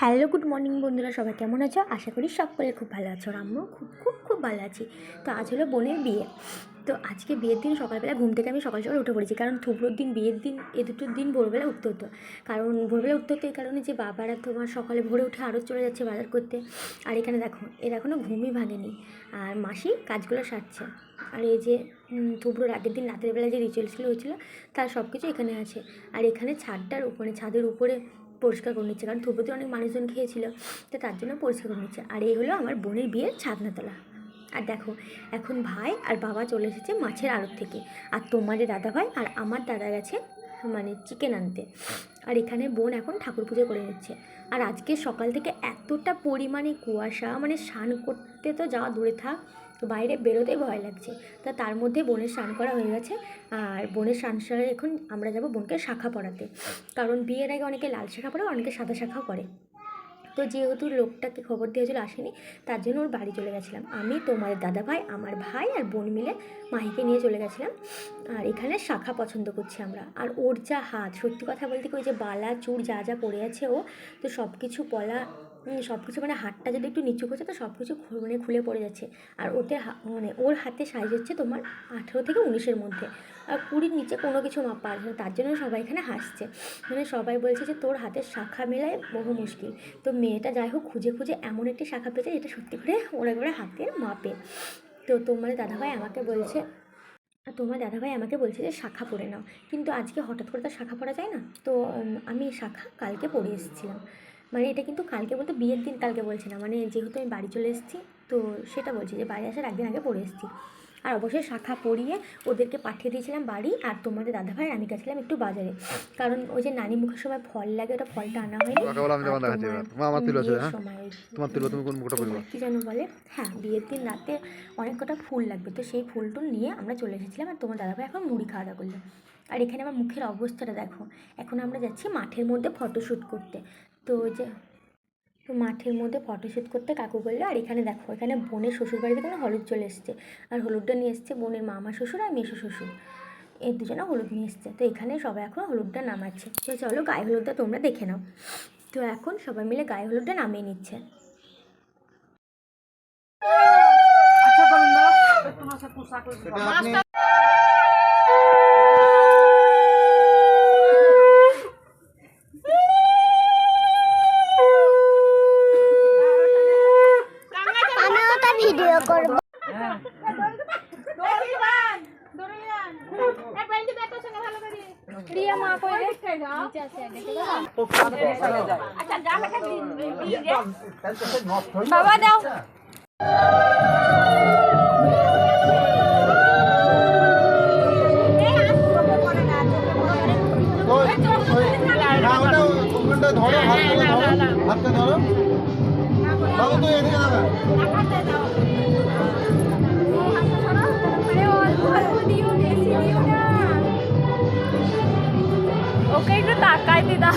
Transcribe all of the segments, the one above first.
Hello, good morning বন্ধুরা, সবাই কেমন আছো? আশা করি সকলে খুব ভালো আছো আমিও খুব খুব খুব ভালো আছি। তো আজ হলো বোনের বিয়ে। তো আজকে বিয়ের দিন, সকালবেলা ঘুম থেকে আমি সকাল সকাল উঠে পড়েছি, কারণ থুবড়োর দিন, বিয়ের দিন, এ দুটোর দিন ভোরবেলা উঠতে হতো। কারণ ভোরবেলা উঠতে হতো এই কারণে যে বাবারা তোমার সকালে ভোরে উঠে আরও চলে যাচ্ছে বাজার করতে। আর এখানে দেখো, এর এখনও ঘুমই ভাঙেনি। আর মাসি কাজগুলো সারছে। আর এই যে থুবড়োর আগের দিন রাতের বেলা যে রিচুয়ালসগুলো হয়েছিলো, তার সব কিছু এখানে আছে। আর এখানে ছাদটার উপরে, ছাদের উপরে পরিষ্কার করে নিচ্ছে। কারণ থুবড়োতে অনেক মানুষজন খেয়েছিল, তো তার জন্য পরিষ্কার করে নিচ্ছে। আর এই হলো আমার বোনের বিয়ের ছাদনাতলা। আর দেখো, এখন ভাই আর বাবা চলে এসেছে মাছের আড়ত থেকে। আর তোমাদের দাদা ভাই আর আমার দাদা গেছে মানে চিকেন আনতে। আর এখানে বোন এখন ঠাকুর পুজো করে নিচ্ছে। আর আজকে সকাল থেকে এতটা পরিমাণে কুয়াশা মানে স্নান করতে তো যাওয়া দূরে থাক বাইরে বেরোতে ভয় লাগছে। তা তার মধ্যে বোনের স্নান করা হয়ে গেছে। আর বোনের স্নান সারে এখন আমরা যাব বোনকে শাখা পড়াতে। কারণ বিয়ের আগে অনেকে লাল শাখা পড়ে, অনেকে সাদা শাখাও করে তো যেহেতু লোকটাকে খবর দেওয়া দিয়েছিল আসেনি, তার জন্য ওর বাড়ি চলে গেছিলাম। আমি তোমার দাদা ভাই আমার ভাই আর বোন মিলে মাহিকে নিয়ে চলে গেছিলাম। আর এখানে শাখা পছন্দ করছি আমরা। আর ওর যা হাত, সত্যি কথা বলতে ওই যে বালা, চুর যা যা পড়ে আছে ও, তো সব কিছু পলা সব কিছু মানে হাতটা যদি একটু নিচু করছে তো সব কিছু মানে খুলে পড়ে যাচ্ছে। আর ওতে মানে ওর হাতে সাইজ হচ্ছে তোমার আঠেরো থেকে উনিশের মধ্যে। আর কুড়ির নিচে কোনো কিছু মাপ পাওয়া যায়। তার জন্য সবাই এখানে হাসছে। মানে সবাই বলছে যে তোর হাতের শাখা মেলায় বহু মুশকিল। তো মেয়েটা যাই হোক খুঁজে খুঁজে এমন একটি শাখা পেয়েছে, যেটা সত্যি করে ওর একবারে হাতের মাপে। তো তোমার দাদাভাই আমাকে বলছে, তোমার দাদাভাই আমাকে বলছে যে শাখা পরে নাও। কিন্তু আজকে হঠাৎ করে তো শাখা পরা যায় না? তো আমি শাখা কালকে পরে এসেছিলাম। মানে এটা কিন্তু কালকে বলতে বিয়ের দিন কালকে বলছি না। মানে যেহেতু আমি বাড়ি চলে এসেছি তো সেটা বলছি যে বাড়ি আসার একদিন আগে পড়ে এসেছি। আর অবশ্যই শাখা পরিয়ে ওদেরকে পাঠিয়ে দিয়েছিলাম বাড়ি আর তোমাদের দাদাভাই আর আমি গেছিলাম একটু বাজারে। কারণ ওই যে নানি মুখের সময় ফল লাগে ওটা ফলটা আনা হয়নি। হ্যাঁ? কি। যেন বলে? হ্যাঁ বিয়ের দিন রাতে অনেক কটা ফুল লাগবে। তো সেই ফুল টুল নিয়ে আমরা চলে এসেছিলাম আর তোমার দাদাভাই এখন মুড়ি খাওয়া দাওয়া করল। আর এখানে আমার মুখের অবস্থাটা দেখো। এখন আমরা যাচ্ছি মাঠের মধ্যে ফটোশ্যুট করতে। তো যে তো মাঠের মধ্যে ফটোশ্যুট করতে কাকু বলল আর এখানে দেখো এখানে বোনের শ্বশুর বাড়ি থেকে না হলুদ চলে এসছে? আর হলুদটা নিয়ে এসছে বোনের মামা শ্বশুর আর মেসো শ্বশুর। এই দুজনে হলুদ নিয়ে এসছে। তো এখানে সবাই এখন হলুদটা নামাচ্ছে। তো চলো গায়ে হলুদটা তোমরা দেখে নাও। তো এখন সবাই মিলে গায়ে হলুদটা নামিয়ে নিচ্ছে। আমিও বাবা দাও। ধরো হাতটা ওকে একটু তাকাই দি দাও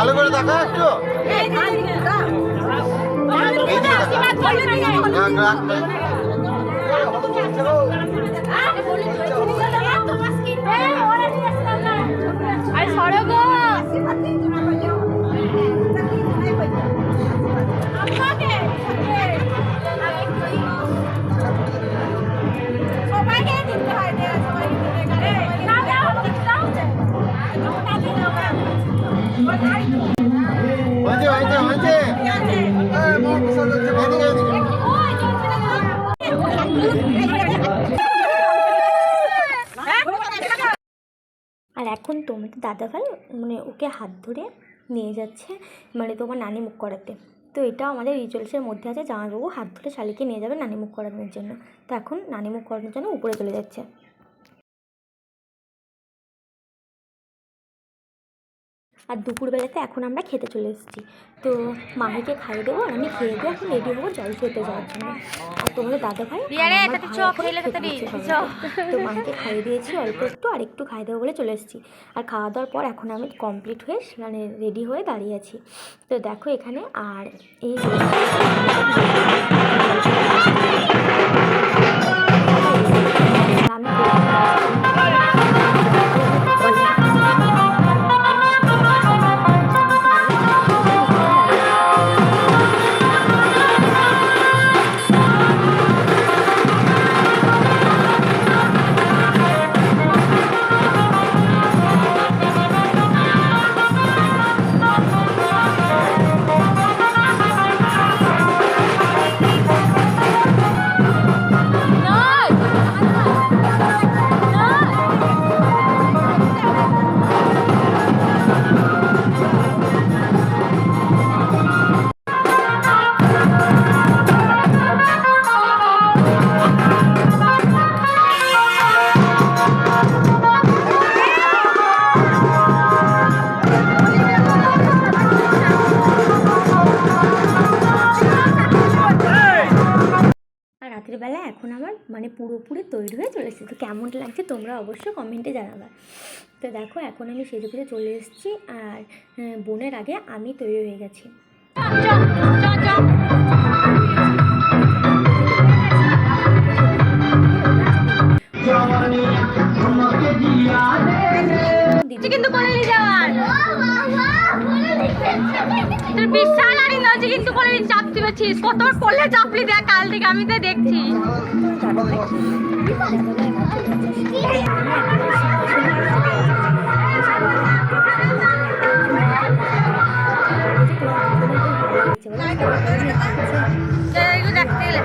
ভালো করে দেখা একটু রাখ, আর এখন তোমাদের দাদাভাই মানে ওকে হাত ধরে নিয়ে যাচ্ছে মানে তোমার নানি মুখ করাতে। তো এটা আমাদের রিচুয়ালসের মধ্যে আছে, জামাইবাবু হাত ধরে শালিকে নিয়ে যাবে নানি মুখ করানোর জন্য। তো এখন নানি মুখ করানোর জন্য উপরে চলে যাচ্ছে। আর দুপুরবেলাতে এখন আমরা খেতে চলে এসেছি। তো মাহিকে খাইয়ে দেবো আর আমি খেয়ে দিয়ে এখন রেডি হব জল খেতে যাওয়ার জন্য। আর তোমাদের দাদা ভাই। তো মাহিকে খাইয়ে দিয়েছি অল্প একটু আর একটু খাইয়ে দেবো বলে চলে এসেছি। আর খাওয়া দাওয়ার পর এখন আমি কমপ্লিট হয়ে মানে রেডি হয়ে দাঁড়িয়ে আছি। তো দেখো এখানে আর এই আমি আর বেলা এখন আমার মানে পুরোপুরি তৈরি হয়ে চলে এসেছে তো কেমন লাগছে তোমরা অবশ্যই কমেন্টে জানাবে। তো দেখো এখন আমি সেজে গুজে চলে এসেছি আর বোনের আগে আমি তৈরি হয়ে গেছি। কিন্তু করে নিয়ে যাওয়ার। তোর বিশাল আর ইন্দ্রজি কিন্তু করে চাপ দিয়েছিস কতবার করলে চাপলি দেখ, কাল থেকে আমি তো দেখছি। দেখতে গেলে।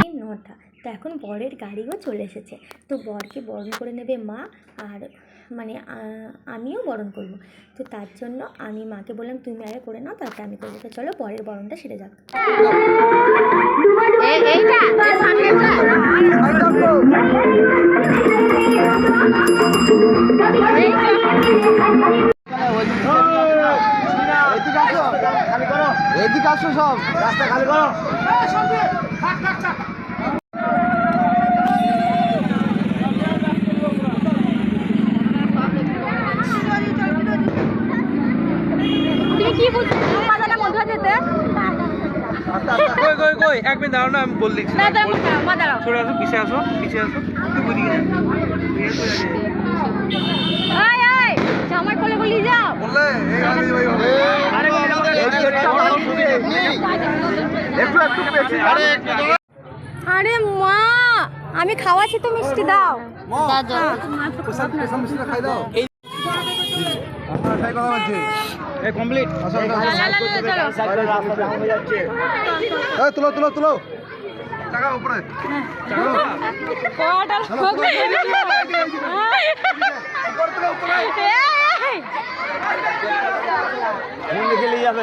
এই নটা। তো এখন বরের গাড়িও চলে এসেছে। তো বরকে বরণ করে নেবে মা আর মানে আমিও বরণ করব। তো তার জন্য আমি মাকে বললাম তুমি আগে করে নাও তারপরে আমি করব। তো চলো পরের বরণটা সেরে যাক। এদিকে আসো। এদিকে আসো সব। রাস্তা খালি করো। এক মিনিট দাঁড়াও না আমি বল দিচ্ছি। না দাঁড়াও মা দাঁড়াও। সরে আসো পিছে আসো পিছে আসো। জামাই কোলে যাও। বললে এই ভাই আরে একটু একটু পেছি আরে একটু আরে মা আমি খাওয়াছি তো মিষ্টি দাও। খাই কথা বলছি এই কমপ্লিট তুলো তুলো তুলো টাকা উপরে যাবে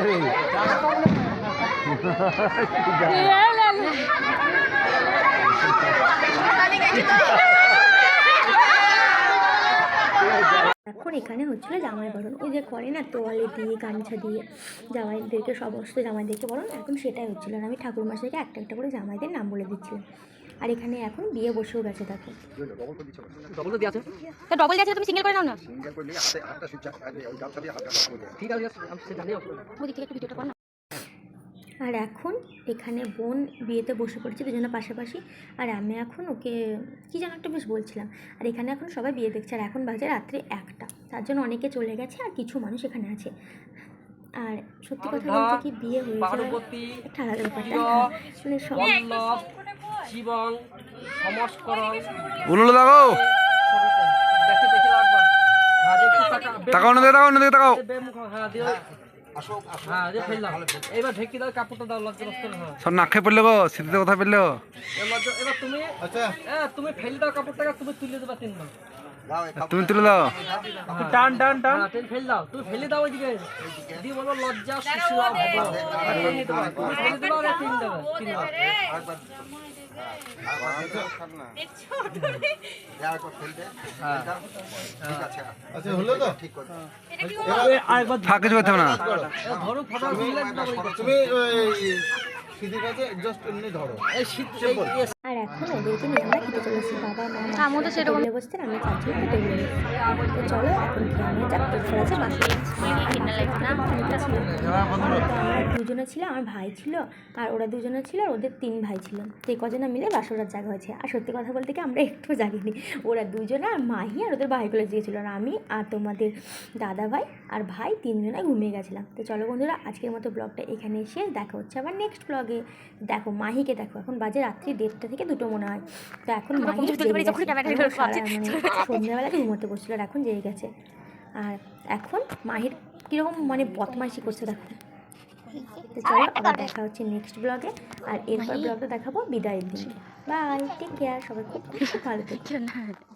এখন হচ্ছিল জামাই বরণ। ওই যে করে না তোয়ালে দিয়ে গামছা দিয়ে জামাইদেরকে সমস্ত জামাইদেরকে বরণ এখন সেটাই হচ্ছিল আর আমি ঠাকুর মশাইকে একটা একটা করে জামাইদের নাম বলে দিচ্ছিলাম। আর এখানে এখন বিয়ে বসেও গেছে দেখো। তো ডবল দিয়েছে তুমি সিঙ্গেল করে নাও না। ভিডিওটা কর আর এখন এখানে বোন বিয়েতে বসে পড়েছে দুজনে পাশাপাশি। আর আমি এখন ওকে কী যেন একটা বেশ বলছিলাম। আর এখানে এখন সবাই বিয়ে দেখছে। আর এখন বাজে রাত্রি একটা। তার জন্য অনেকে চলে গেছে আর কিছু মানুষ এখানে আছে। আর সত্যি কথা বলতে কি বিয়ে হয়ে যাওয়া পার্বতী একটা আলাদা ব্যাপার তাই না? মানে জীবন সমস্করণ উলুলো দেখে দেখে লাগবা তাকাও না তাকাও না তাকাও। নাকে পড়ল গো কথা পড়ল এবার তুমি আচ্ছা। হ্যাঁ তুমি ফেলে দাও কাপড়টাকে তুমি তুলে দেবা তিনবার। তুমি তুলে দাও। টান টান টান। হ্যাঁ ফেল দাও তুমি ফেলে দাও ওইদিকে। দিয়ে বলব লজ্জা দেবা তিনবার আচ্ছা হলো তো? আরেকবার থাক কিছু করতে হবে না। ধরো ফটো তুমি কাছে জাস্ট এমনি ধরো। এই শীত আর এখন ওদেরকে নিয়ে আমরা খেতে চলেছি। বাবা মা আমিও তো সেরকম- বসতেন আমি চাচ্ছি তো টেবিলে তো চলো এখন পেট আছে বাকি দুজনে ছিল। আমার ভাই ছিল। আর ওরা দুজনে ছিল আর ওদের তিন ভাই ছিল। তো এই কজনে মিলে বাসরার জায়গা হয়েছে। আর সত্যি কথা বলতে কি আমরা একটু জাগিনি। ওরা দুজনে আর মাহি আর ওদের ভাইগুলো জেগেছিল আর আমি আর তোমাদের দাদা ভাই আর ভাই তিনজনে ঘুমিয়ে গেছিলাম। তো চলো বন্ধুরা আজকের মতো ব্লগটা এখানে শেষ। দেখা হচ্ছে আবার নেক্সট ব্লগে দেখো মাহিকে দেখো এখন বাজে রাত্রি দেড়টা থেকে দুটো মনে হয়। তো এখন মাহি মানে সন্ধ্যাবেলাতে ঘুমোতে বসছিল আর এখন জেগে গেছে। আর এখন মাহির কীরকম মানে বদমাইশি করছে দেখো। তো চলো আবার দেখা হচ্ছে নেক্সট ব্লগে আর এরপর ব্লগটা দেখাবো বিদায়ের দিন বাই টেক কেয়ার সবাই খুব খুব ভালো থেকো।